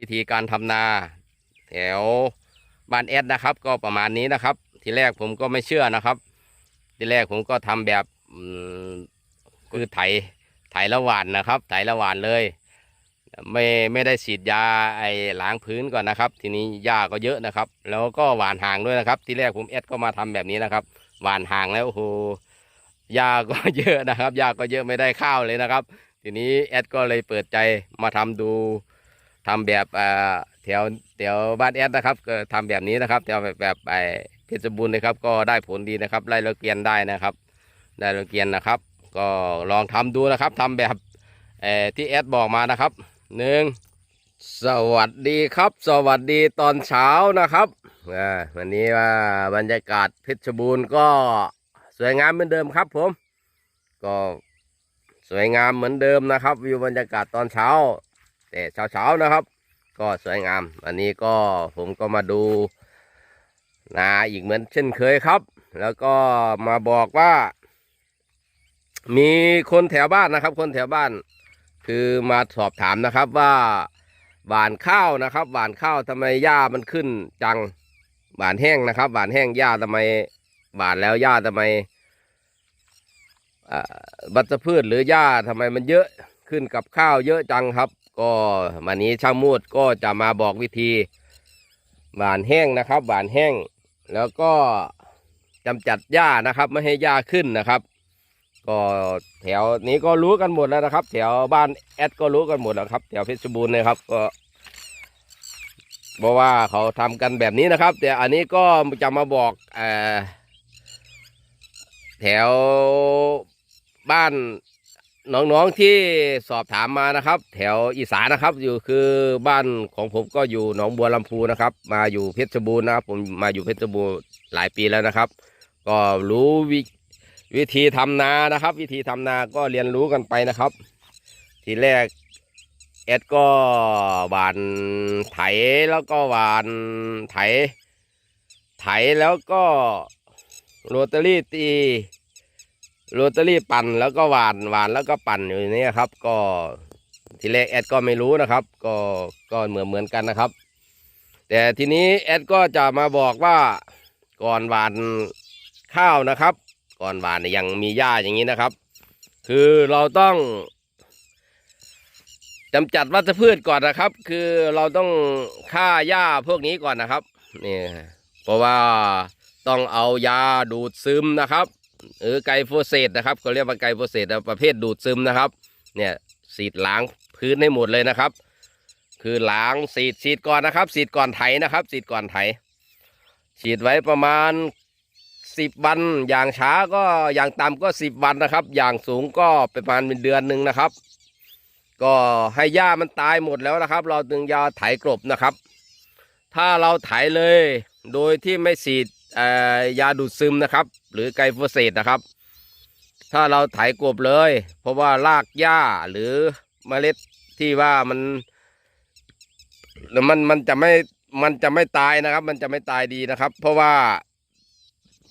วิธีการทำนา แถวบ้านแอดนะครับ ก็ประมาณนี้นะครับ ทีแรกผมก็ไม่เชื่อนะครับ ทีแรกผมก็ทำแบบคือไถไถละหวานนะครับ ไถละหวานเลย ไม่ไม่ได้ฉีดยาไอ้ล้างพื้นก่อนนะครับ ทีนี้หญ้าก็เยอะนะครับ แล้วก็หวานห่างด้วยนะครับ ทีแรกผมแอดก็มาทำแบบนี้นะครับ หวานห่างแล้วโอ้โหหญ้าก็เยอะนะครับหญ้าก็เยอะไม่ได้ข้าวเลยนะครับ ทีนี้แอดก็เลยเปิดใจมาทำดู ทำแบบแถวแถวบ้านแอดนะครับก็ทำแบบนี้นะครับแถวแบบแบบไอเพชรบูรณ์นะครับ ก็ได้ผลดีนะครับไล่ละเกียนได้นะครับ ได้ละเกียนนะครับ ก็ลองทำดูนะครับทำแบบที่แอดบอกมานะครับหนึ่งสวัสดีครับ สวัสดีตอนเช้านะครับวันนี้ว่าบรรยากาศเพชรบูรณ์ก็สวยงามเหมือนเดิมครับผม ก็สวยงามเหมือนเดิมนะครับ วิวบรรยากาศตอนเช้า แต่เช้าๆนะครับ ก็สวยงาม อันนี้ก็ผมก็มาดูนาอีกเหมือนเช่นเคยครับ แล้วก็มาบอกว่า มีคนแถวบ้านนะครับ คนแถวบ้าน คือมาสอบถามนะครับว่าหวานข้าวนะครับหวานข้าวทำไมหญ้ามันขึ้นจังหวานแห้งนะครับหวานแห้งหญ้าทำไมหวานแล้วหญ้าทำไมอ่าวัชพืชหรือหญ้าทำไมมันเยอะขึ้นกับข้าวเยอะจังครับ ก็วันนี้ช่างมูดก็จะมาบอกวิธีหวานแห้งนะครับหวานแห้ง แล้วก็จำจัดหญ้านะครับ ไม่ให้หญ้าขึ้นนะครับ ก็แถวนี้ก็รู้กันหมดแล้วนะครับ แถวบ้านแอดก็รู้กันหมดแล้วครับ แถวเพชรบูรณ์นะครับก็บอกว่าเขาทำกันแบบนี้นะครับ แต่อันนี้ก็จะมาบอกแถวบ้าน น้องๆที่สอบถามมานะครับ แถวอีสานนะครับ อยู่คือบ้านของผมก็อยู่หนองบัวลำพูนะครับ มาอยู่เพชรบูรณ์นะครับผมมาอยู่เพชรบูรณ์หลายปีแล้วนะครับ ก็รู้วิวิธีทำนานะครับ วิธีทำนาก็เรียนรู้กันไปนะครับ ทีแรกแอดก็หวานไถแล้วก็หวานไถ ไถแล้วก็โรตารี่ตี โรตารี่ปั่นแล้วก็หวานหวานแล้วก็ปั่นอยู่นี่ครับ ก็ทีแรกแอดก็ไม่รู้นะครับ ก็ก็เหมือนเหมือนกันนะครับ แต่ทีนี้แอดก็จะมาบอกว่าก่อนหวานข้าวนะครับ ก่อนหวานยังมีหญ้าอย่างนี้นะครับ คือเราต้องจำจัดวัชพืชก่อนนะครับ คือเราต้องฆ่าหญ้าพวกนี้ก่อนนะครับนี่เพราะว่าต้องเอายาดูดซึมนะครับ หรือไกลโฟเสตนะครับเขาเรียกว่าไกลโฟเสตประเภทดูดซึมนะครับ เนี่ยสีดล้างพื้นให้หมดเลยนะครับ คือล้างสีดสีดก่อนนะครับสีดก่อนไถนะครับสีดก่อนไถ ฉีดไว้ประมาณสิบวันอย่างช้าก็อย่างต่ำก็สิบวันนะครับ อย่างสูงก็ประมาณเป็นเดือนหนึ่งนะครับ ก็ให้หญ้ามันตายหมดแล้วนะครับ เราจึงยาไถกลบนะครับ ถ้าเราไถเลยโดยที่ไม่ฉีด ยาดูดซึมนะครับ หรือไกลโฟเสตนะครับ ถ้าเราไถกบเลย เพราะว่ารากหญ้าหรือเมล็ดที่ว่ามันมันมันจะไม่มันจะไม่ตายนะครับ มันจะไม่ตายดีนะครับ เพราะว่า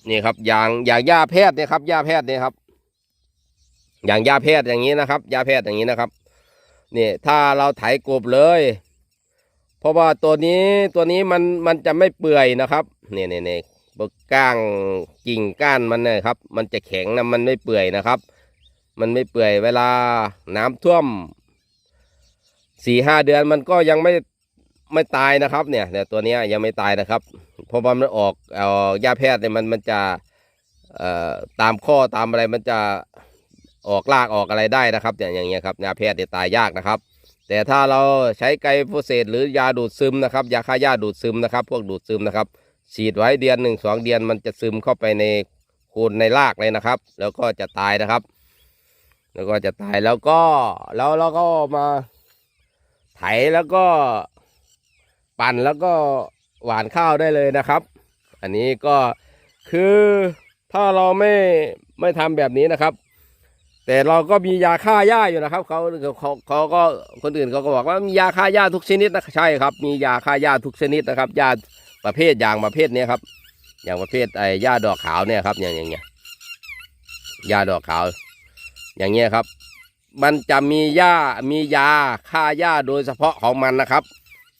นี่ครับอย่างอย่างยาแพทย์เนี่ยครับยาแพทย์เนี่ยครับ อย่างยาแพทย์อย่างนี้นะครับยาแพทย์อย่างนี้นะครับนี่ถ้าเราไถกบเลย เพราะว่าตัวนี้ตัวนี้มันมันจะไม่เปื่อยนะครับเนี่ยเนี่ยเน กก้างกิ่งก้านมันเนี่ยครับ มันจะแข็งนะมันไม่เปื่อยนะครับ มันไม่เปื่อยเวลาน้ำท่วมสี่ห้าเดือนมันก็ยังไม่ไม่ตายนะครับ เนี่ยเนี่ยตัวนี้ยังไม่ตายนะครับเพราะว่ามันออกเอ่อยาแพทย์เนี่ยมันมันจะเอ่อตามข้อตามอะไรมันจะออกรากออกอะไรได้นะครับอย่างอย่างเงี้ยครับยาแพทย์เนี่ยตายยากนะครับ แต่ถ้าเราใช้ไกลโฟเสตหรือยาดูดซึมนะครับยาฆ่าหญ้าดูดซึมนะครับ พวกดูดซึมนะครับ ฉีดไว้เดือนหนึ่งสองเดือนมันจะซึมเข้าไปในโคนในรากเลยนะครับ แล้วก็จะตายนะครับ แล้วก็จะตายแล้วก็แล้วเราก็มาไถแล้วก็ปั่นแล้วก็หวานข้าวได้เลยนะครับ อันนี้ก็คือถ้าเราไม่ไม่ทำแบบนี้นะครับ แต่เราก็มียาฆ่าหญ้าอยู่นะครับเขาเขาเขาก็คนอื่นเขาก็บอกว่ามียาฆ่าหญ้าทุกชนิดนะใช่ครับ มียาฆ่าหญ้าทุกชนิดนะครับหญ้า ประเภทอย่างประเภทเนี้ยครับอย่างประเภทไอ้หญ้าดอกขาวเนี่ยครับอย่างอย่างเงี้ยหญ้าดอกขาว อย่างเงี้ยครับ มันจะมีหญ้ามียาฆ่าหญ้าโดยเฉพาะของมันนะครับ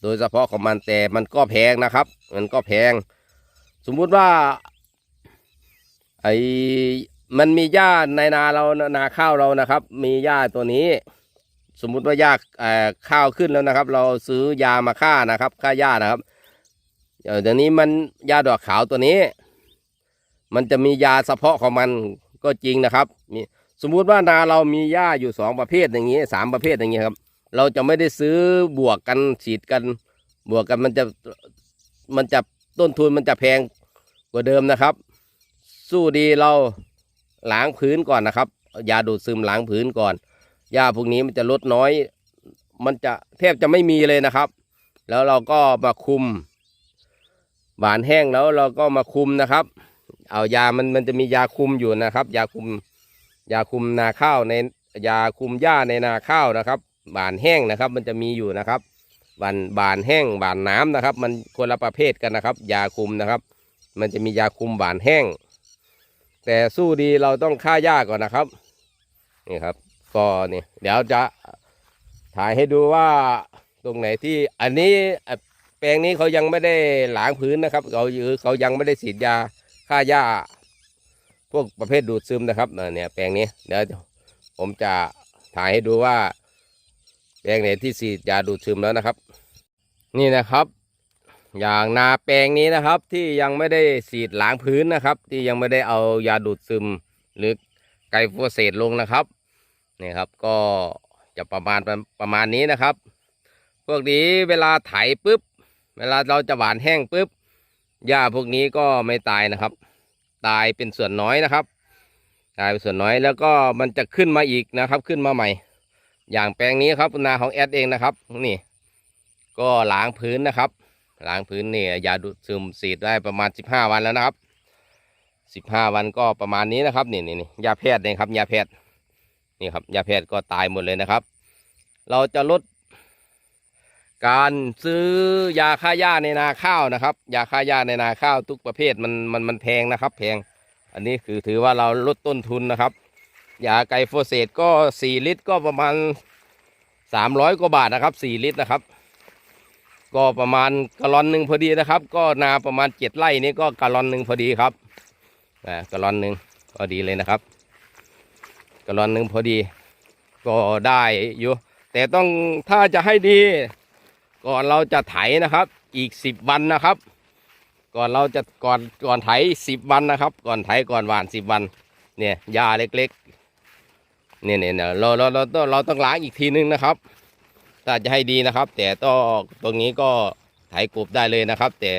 โดยเฉพาะของมันแต่มันก็แพงนะครับ มันก็แพง สมมุติว่าไอ้มันมีหญ้าในนาเรานาข้าวเรานะครับ มีหญ้าตัวนี้ สมมุติว่าหญ้าข้าวขึ้นแล้วนะครับ เราซื้อยามาฆ่านะครับฆ่าหญ้านะครับ เดี๋ยวนี้มันยาดอกขาวตัวนี้ มันจะมียาเฉพาะของมันก็จริงนะครับมีสมมุติว่านาเรามีหญ้าอยู่สองประเภทอย่างนี้สามประเภทอย่างนี้ครับ เราจะไม่ได้ซื้อบวกกันฉีดกันบวกกันมันจะมันจะต้นทุนมันจะแพงกว่าเดิมนะครับ สู้ดีเราล้างพื้นก่อนนะครับยาดูดซึมล้างพื้นก่อนหญ้าพวกนี้มันจะลดน้อย มันจะแทบจะไม่มีเลยนะครับ แล้วเราก็มาคุม หวานแห้งแล้วเราก็มาคุมนะครับ เอายามันมันจะมียาคุมอยู่นะครับ ยาคุมยาคุมนาข้าวในยาคุมหญ้าในนาข้าวนะครับบานแห้งนะครับ มันจะมีอยู่นะครับบานบานแห้งบานน้ำนะครับ มันคนละประเภทกันนะครับ ยาคุมนะครับ มันจะมียาคุมบานแห้ง แต่สู้ดีเราต้องฆ่าหญ้าก่อนนะครับนี่ครับก็นี่เดี๋ยวจะถ่ายให้ดูว่าตรงไหนที่อันนี้เแปลงนี้เขายังไม่ได้ล้างพื้นนะครับเขาเขายังไม่ได้ฉีดยาฆ่าหญ้า พวกประเภทดูดซึมนะครับเนี่ยแปลงนี้เดี๋ยวผมจะถ่ายให้ดูว่า แปลงไหนที่ฉีดยาดูดซึมแล้วนะครับ นี่นะครับ อย่างนาแปลงนี้นะครับ ที่ยังไม่ได้ฉีดล้างพื้นนะครับ ที่ยังไม่ได้เอายาดูดซึม หรือไกลโฟเสตลงนะครับนี่ครับก็จะประมาณประมาณนี้นะครับ พวกนี้เวลาไถปุ๊บ เวลาเราจะหวานแห้งปุ๊บหญ้าพวกนี้ก็ไม่ตายนะครับ ตายเป็นส่วนน้อยนะครับ ตายเป็นส่วนน้อยแล้วก็มันจะขึ้นมาอีกนะครับ ขึ้นมาใหม่ อย่างแปลงนี้ครับนาของแอดเองนะครับ นี่ ก็ล้างพื้นนะครับล้างพื้นเนี่ยยาดูดซึมฉีดได้ประมาณ 15 วันแล้วนะครับ 15 วันก็ประมาณนี้นะครับนี่นี่นี่ยาแพทย์เนี่ครับยาแพทย์นี่ครับยาแพทย์ก็ตายหมดเลยนะครับ เราจะลด การซื้อยาฆ่าหญ้าในนาข้าวนะครับ ยาฆ่าหญ้าในนาข้าวทุกประเภทมันมันมันแพงนะครับ แพง อันนี้คือถือว่าเราลดต้นทุนนะครับ ยาไกลโฟเสตก็ 4 ลิตรก็ประมาณ 300 กว่าบาทนะครับ 4 ลิตรนะครับ ก็ประมาณกะลอนหนึ่งพอดีนะครับ ก็นาประมาณ 7 ไร่นี้ก็กะลอนหนึ่งพอดีครับอ่ากะลอนหนึ่งก็ดีเลยนะครับกะลอนหนึ่งพอดี ก็ได้อยู่แต่ต้องถ้าจะให้ดี ก่อนเราจะไถนะครับ อีก10วันนะครับ ก่อนเราจะก่อนก่อนไถสิบวันนะครับ ก่อนไถก่อนหว่านสิบวัน เนี่ยยาเล็กๆเนี่ยเนี่ยเนี่ยเราเราเราต้องเราต้องล้างอีกทีนึงนะครับถ้าจะให้ดีนะครับ แต่ต้องตรงนี้ก็ไถกบได้เลยนะครับ แต่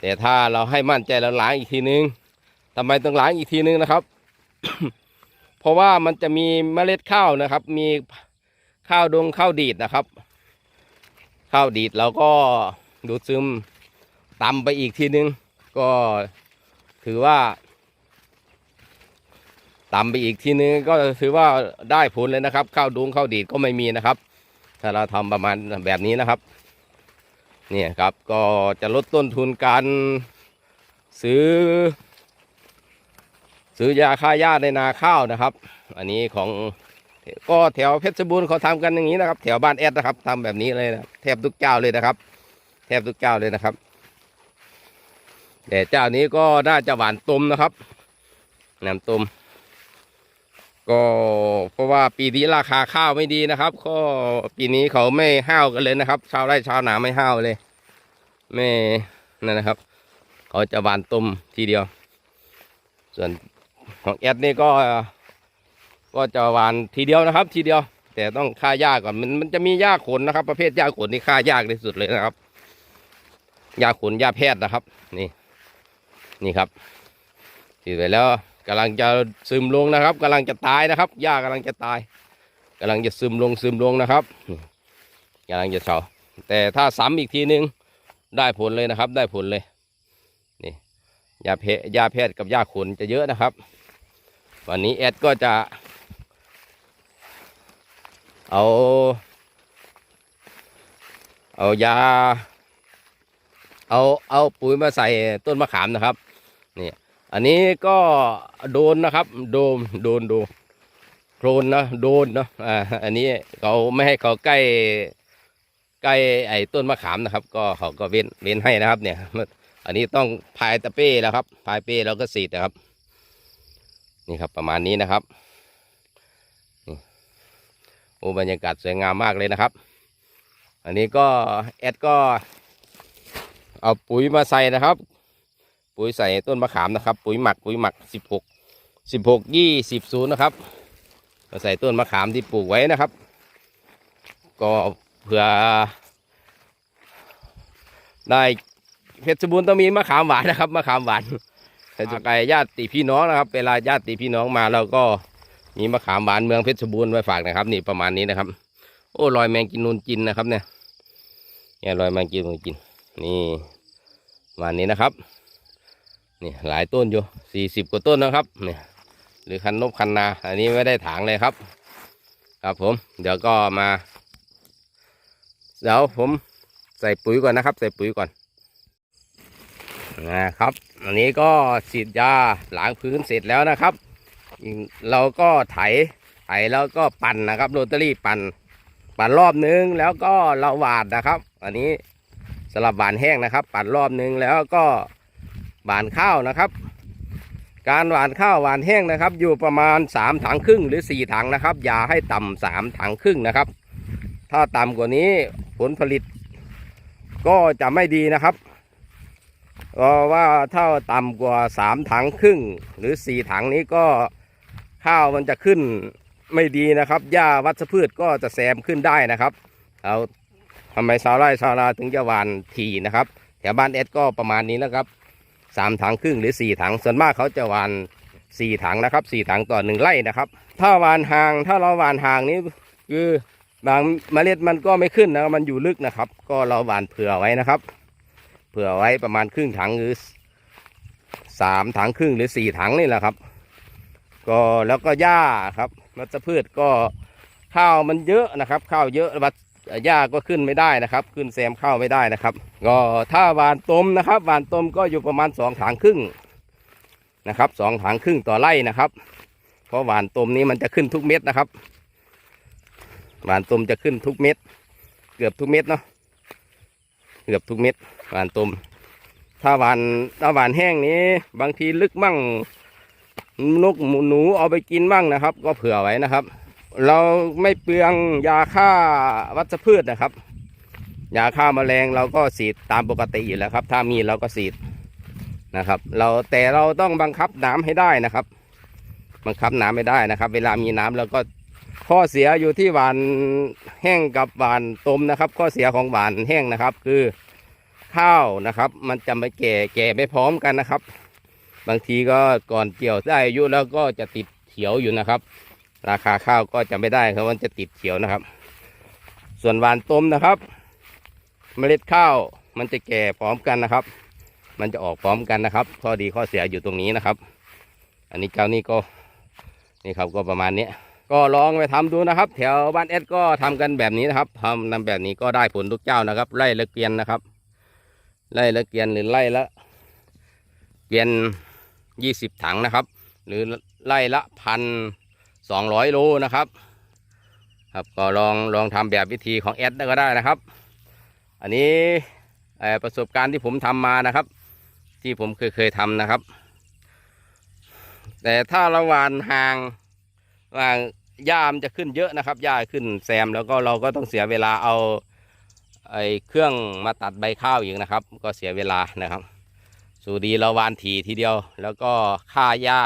แต่ถ้าเราให้มั่นใจเราล้างอีกทีนึงทำไมต้องล้างอีกทีนึงนะครับ เพราะว่ามันจะมีเมล็ดข้าวนะครับ มีข้าวดงข้าวดีดนะครับ ข้าวดีดเราก็ดูดซึมตำไปอีกทีนึง ก็ถือว่าตำไปอีกทีนึงก็ถือว่าได้ผลเลยนะครับ ข้าวดุงข้าวดีดก็ไม่มีนะครับ ถ้าเราทำประมาณแบบนี้นะครับเนี่ยครับก็จะลดต้นทุนการซื้อ ซื้อยาฆ่าหญ้าในนาข้าวนะครับ อันนี้ของ ก็แถวเพชรบูรณ์เขาทำกันอย่างนี้นะครับ แถวบ้านแอดนะครับทำแบบนี้เลยนะแทบทุกเจ้าเลยนะครับ แทบทุกเจ้าเลยนะครับ แต่เจ้านี้ก็น่าจะหวานตุมนะครับน้ำตุมก็เพราะว่าปีนี้ราคาข้าวไม่ดีนะครับ ก็ปีนี้เขาไม่ห้าวกันเลยนะครับ ชาวไร่ชาวนาไม่ห้าวเลย ไม่นั่นนะครับ เขาจะหวานตุมทีเดียว ส่วนของแอดนี่ก็ ก็จะหวานทีเดียวนะครับ ทีเดียว แต่ต้องฆ่าหญ้าก่อนมันมันจะมีหญ้าขนนะครับ ประเภทหญ้าขนนี่ฆ่ายากที่สุดเลยนะครับหญ้าขนหญ้าแพทย์นะครับ นี่ นี่ครับฉีดไปแล้วกำลังจะซึมลงนะครับกำลังจะตายนะครับหญ้ากำลังจะตายกำลังจะซึมลงซึมลงนะครับนี่กำลังจะเฉาแต่ถ้าซ้ำอีกทีนึงได้ผลเลยนะครับ ได้ผลเลยนี่ยาเพยาแพทย์กับยาขนจะเยอะนะครับ วันนี้แอดก็จะ เอา เอายา เอาเอาปุ๋ยมาใส่ต้นมะขามนะครับนี่อันนี้ก็โดนนะครับ โดมโดนโดนโครนนะโดนเนาะอ่าอันนี้เขาไม่ให้เขาใกล้ใกล้ไอ้ต้นมะขามนะครับ ก็เขาก็เว้นเว้นให้นะครับ เนี่ย อันนี้ต้องพายตะเป้แล้วครับพายเป้แล้วก็สีดนะครับ นี่ครับประมาณนี้นะครับ โอ้บรรยากาศสวยงามมากเลยนะครับ อันนี้ก็แอดก็เอาปุ๋ยมาใส่นะครับ ปุ๋ยใส่ต้นมะขามนะครับ ปุ๋ยหมักปุ๋ยหมักสิบหกสิบหกยี่สิบศูนย์นะครับมาใส่ต้นมะขามที่ปลูกไว้นะครับ ก็เผื่อได้เพชรบูรณ์ต้องมีมะขามหวานนะครับมะขามหวานแต่จะไกลญาติพี่น้องนะครับ เวลาญาติพี่น้องมาเราก็ มีมะขามหวานเมืองเพชรบูรณ์ไว้ฝากนะครับ นี่ประมาณนี้นะครับ โอ้ลอยแมงกินนูนจินนะครับ เนี่ยเนี่ยลอยแมงกินนูนจิน นี่ประมาณนี้นะครับนี่หลายต้นอยู่สี่สิบกว่าต้นนะครับเนี่ยหรือคันนบคันนา อันนี้ไม่ได้ถางเลยครับ ครับผม เดี๋ยวก็มา เดี๋ยวผมใส่ปุ๋ยก่อนนะครับ ใส่ปุ๋ยก่อนนะครับ อันนี้ก็ฉีดยาล้างพื้นเสร็จแล้วนะครับ เราก็ไถไถแล้วก็ปั่นนะครับโรตารี่ปั่นปั่นรอบนึงแล้วก็เราหวานนะครับ อันนี้สลับหวานแห้งนะครับ ปั่นรอบนึงแล้วก็หวานข้าวนะครับ การหวานข้าวหวานแห้งนะครับ อยู่ประมาณ 3 ถังครึ่งหรือ 4 ถังนะครับ อย่าให้ต่ำสามถังครึ่งนะครับ ถ้าต่ำกว่านี้ผลผลิต ก็จะไม่ดีนะครับเพราะว่าถ้าต่ำกว่า 3 ถังครึ่งหรือ 4 ถังนี้ก็ ข้าวมันจะขึ้นไม่ดีนะครับหญ้าวัชพืชก็จะแซมขึ้นได้นะครับเอาทำไมชาวไร่ชาวนาถึงจะหวานทีนะครับ แถวบ้านเอสก็ประมาณนี้นะครับสามถังครึ่งหรือสี่ถังส่วนมากเขาจะหวานสี่ถังนะครับสี่ถังต่อหนึ่งไร่นะครับ ถ้าหวานห่างถ้าเราหวานห่างนี้คือบางเมล็ดมันก็ไม่ขึ้นนะมันอยู่ลึกนะครับ ก็เราหวานเผื่อไว้นะครับ เผื่อไว้ประมาณครึ่งถังหรือสามถังครึ่งหรือสี่ถังนี่แหละครับ ก็แล้วก็หญ้าครับวัชพืชก็ข้าวมันเยอะนะครับ ข้าวเยอะวัชหญ้าก็ขึ้นไม่ได้นะครับ ขึ้นแซมข้าวไม่ได้นะครับ ก็ถ้าหวานต้มนะครับหวานต้มก็อยู่ประมาณสองถังครึ่งนะครับสองถังครึ่งต่อไร่นะครับเพราะหวานต้มนี้มันจะขึ้นทุกเม็ดนะครับ หวานต้มจะขึ้นทุกเม็ด เกือบทุกเม็ดเนาะเกือบทุกเม็ดหวานต้มถ้าหวานถ้าหวานแห้งนี้ บางทีลึกมั่ง นกหมูหนูเอาไปกินบ้างนะครับ ก็เผื่อไว้นะครับ เราไม่เปลืองยาฆ่าวัชพืชนะครับยาฆ่าแมลงเราก็ฉีดตามปกติอยู่แล้วครับ ถ้ามีเราก็ฉีดนะครับ เราแต่เราต้องบังคับน้ำให้ได้นะครับ บังคับน้ำไม่ได้นะครับ เวลามีน้ำเราก็ข้อเสียอยู่ที่หวานแห้งกับหวานต้มนะครับ ข้อเสียของหวานแห้งนะครับ คือข้าวนะครับ มันจะไม่แก่แก่ไม่พร้อมกันนะครับ บางทีก็ก่อนเกี่ยวได้อายุแล้วก็จะติดเขียวอยู่นะครับ ราคาข้าวก็จะไม่ได้ครับมันจะติดเขียวนะครับ ส่วนหวานต้มนะครับ เมล็ดข้าวมันจะแก่พร้อมกันนะครับ มันจะออกพร้อมกันนะครับ ข้อดีข้อเสียอยู่ตรงนี้นะครับ อันนี้เจ้านี่ก็นี่ครับก็ประมาณนี้ก็ลองไปทำดูนะครับ แถวบ้านเอสก็ทำกันแบบนี้นะครับทำนำแบบนี้ก็ได้ผลทุกเจ้านะครับ ไล่ละเกียนนะครับ ไล่ละเกียนหรือไล่ละเกียน ยี่สิบถังนะครับ หรือไล่ละพันสองร้อยโลนะครับ ครับก็ลองลองทำแบบวิธีของแอดก็ได้นะครับ อันนี้ประสบการณ์ที่ผมทำมานะครับ ที่ผมเคยเคยทำนะครับ แต่ถ้าราหวานห่างห่างหญ้ามันจะขึ้นเยอะนะครับหญ้าขึ้นแซมแล้วก็เราก็ต้องเสียเวลาเอาไอ้เครื่องมาตัดใบข้าวอีกนะครับ ก็เสียเวลานะครับ สูดีเราวานถีทีเดียว แล้วก็ฆ่าหญ้า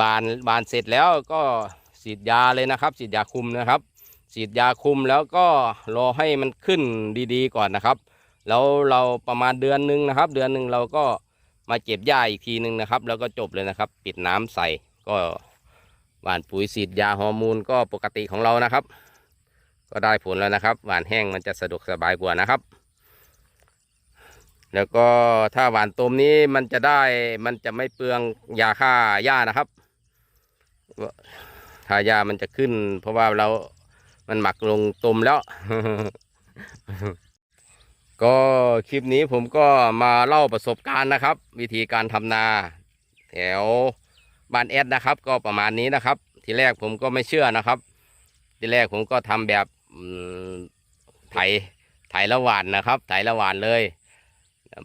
บานบานเสร็จแล้วก็ฉีดยาเลยนะครับฉีดยาคุมนะครับฉีดยาคุมแล้วก็รอให้มันขึ้นดีๆก่อนนะครับ แล้วเราประมาณเดือนหนึ่งนะครับ เดือนหนึ่งเราก็มาเก็บหญ้าอีกทีหนึ่งนะครับ แล้วก็จบเลยนะครับ ปิดน้ำใส่ก็หว่านปุ๋ยฉีดยาฮอร์โมนก็ปกติของเรานะครับ ก็ได้ผลแล้วนะครับ หวานแห้งมันจะสะดวกสบายกว่านะครับ แล้วก็ถ้าหวานต้มนี้มันจะได้มันจะไม่เปลืองยาฆ่าหญ้านะครับถ้าหญ้ามันจะขึ้น เพราะว่าเรา มันหมักลงต้มแล้ว ก็คลิปนี้ผมก็มาเล่าประสบการณ์นะครับ วิธีการทำนา แถวบ้านแอดนะครับ ก็ประมาณนี้นะครับ ทีแรกผมก็ไม่เชื่อนะครับ ทีแรกผมก็ทำแบบไถไถละหวานนะครับ ไถละหวานเลย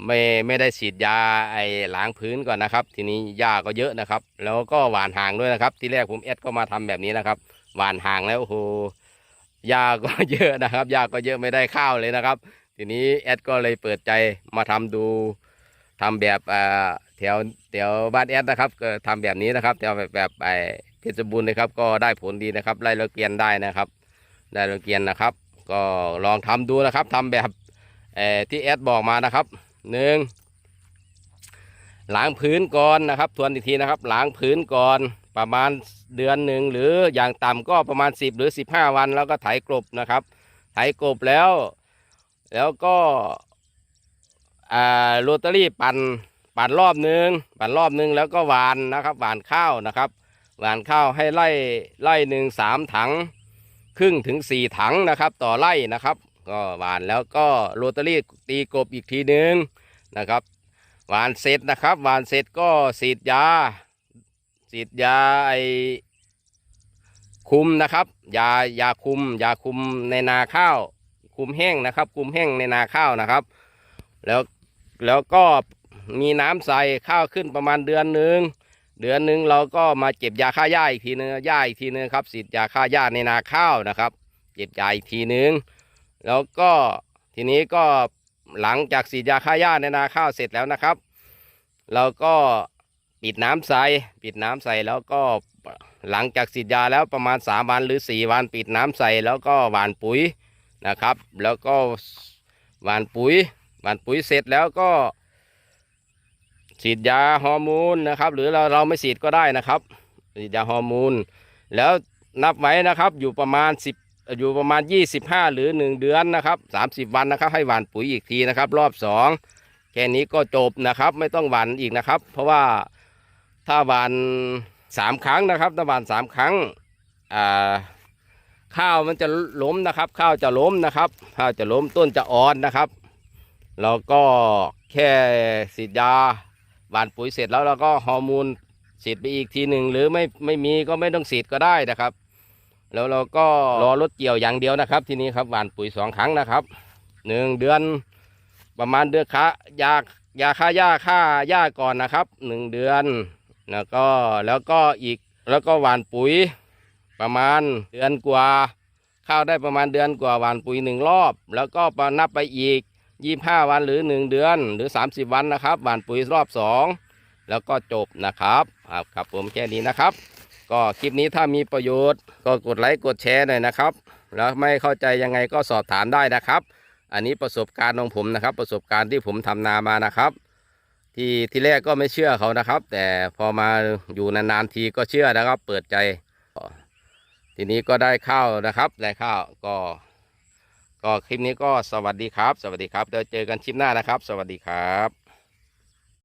ไม่ไม่ได้ฉีดยาไอ้ล้างพื้นก่อนนะครับ ทีนี้หญ้าก็เยอะนะครับ แล้วก็หวานห่างด้วยนะครับ ที่แรกผมแอดก็มาทำแบบนี้นะครับ หวานห่างแล้วโอ้โหหญ้าก็เยอะนะครับหญ้าก็เยอะไม่ได้ข้าวเลยนะครับ ทีนี้แอดก็เลยเปิดใจมาทำดูทำแบบอ่อแถวแถวบ้านแอดนะครับก็ทำแบบนี้นะครับแถวแบบแบบไอ้เพชรบูรณ์นะครับก็ได้ผลดีนะครับไล่ละเกียนได้นะครับ ได้ละเกียนนะครับ ก็ลองทำดูนะครับทำแบบที่แอดบอกมานะครับ หนึ่งล้างพื้นก่อนนะครับทวนอีกทีนะครับล้างพื้นก่อนประมาณเดือนหนึ่งหรืออย่างต่ำก็ประมาณ 10 หรือ 15 วันแล้วก็ไถกลบนะครับ ไถกลบแล้ว แล้วก็อ่าโรตารี่ปั่นปั่นรอบหนึ่งปั่นรอบหนึ่งแล้วก็หวานนะครับหวานข้าวนะครับหวานข้าวให้ไล่ไล่หนึ่งสามถัง ครึ่งถึงสี่ถังนะครับ ต่อไร่นะครับ ก็หวานแล้วก็โรตารี่ตีกบอีกทีหนึ่งนะครับ หวานเสร็จนะครับ หวานเสร็จก็ฉีดยาฉีดยาไอคุมนะครับยายาคุมยาคุมในนาข้าว คุมแห้งนะครับ คุมแห้งในนาข้าวนะครับ แล้วแล้วก็มีน้ำใส่ข้าวขึ้นประมาณเดือนหนึ่งเดือนหนึ่งเราก็มาเก็บยาฆ่าหญ้าอีกทีนึงหญ้าอีกทีนึงครับฉีดยาฆ่าหญ้าในนาข้าวนะครับ เก็บยาอีกทีนึง แล้วก็ทีนี้ก็หลังจากฉีดยาฆ่าหญ้าในนาข้าวเสร็จแล้วนะครับ เราก็ปิดน้ำใส่ปิดน้ำใส่แล้วก็หลังจากฉีดยาแล้วประมาณสามวันหรือสี่วันปิดน้ำใส่แล้วก็หว่านปุ๋ยนะครับ แล้วก็หว่านปุ๋ยหว่านปุ๋ยเสร็จแล้วก็ฉีดยาฮอร์โมนนะครับ หรือเราเราไม่ฉีดก็ได้นะครับฉีดยาฮอร์โมนแล้วนับไว้นะครับอยู่ประมาณ 10 อยู่ประมาณ 25 หรือ 1 เดือนนะครับ 30 วันนะครับให้หว่านปุ๋ยอีกทีนะครับ รอบ 2 แค่นี้ก็จบนะครับ ไม่ต้องหว่านอีกนะครับ เพราะว่าถ้าหว่านสามครั้งนะครับถ้าหว่านสามครั้งข้าวมันจะล้มนะครับ ข้าวจะล้มนะครับข้าวจะล้มต้นจะอ่อนนะครับเราก็แค่ฉีดยาหว่านปุ๋ยเสร็จแล้วเราก็ฮอร์โมนฉีดไปอีกทีหนึ่งหรือไม่ไม่มีก็ไม่ต้องฉีดก็ได้นะครับ แล้วเราก็รอรถเกี่ยวอย่างเดียวนะครับ ทีนี้ครับหว่านปุ๋ยสองครั้งนะครับหนึ่งเดือนประมาณเดือนค่ายายาฆ่าหญ้าฆ่าหญ้าก่อนนะครับหนึ่งเดือนแล้วก็แล้วก็อีกแล้วก็หว่านปุ๋ยประมาณเดือนกว่า ข้าวได้ประมาณเดือนกว่าหว่านปุ๋ยหนึ่งรอบ แล้วก็นับไปอีกยี่ห้าวันหรือหนึ่งเดือนหรือสามสิบวันนะครับหว่านปุ๋ยรอบสองแล้วก็จบนะครับครับผมแค่นี้นะครับ ก็คลิปนี้ถ้ามีประโยชน์ ก็กดไลค์กดแชร์หน่อยนะครับ แล้วไม่เข้าใจยังไงก็สอบถามได้นะครับ อันนี้ประสบการณ์ของผมนะครับ ประสบการณ์ที่ผมทำนามานะครับ ที่ที่แรกก็ไม่เชื่อเขานะครับ แต่พอมาอยู่นานๆทีก็เชื่อนะครับ เปิดใจ ทีนี้ก็ได้ข้าวนะครับได้ข้าวก็ ก็คลิปนี้ก็สวัสดีครับ สวัสดีครับเดี๋ยวเจอกันคลิปหน้านะครับ สวัสดีครับ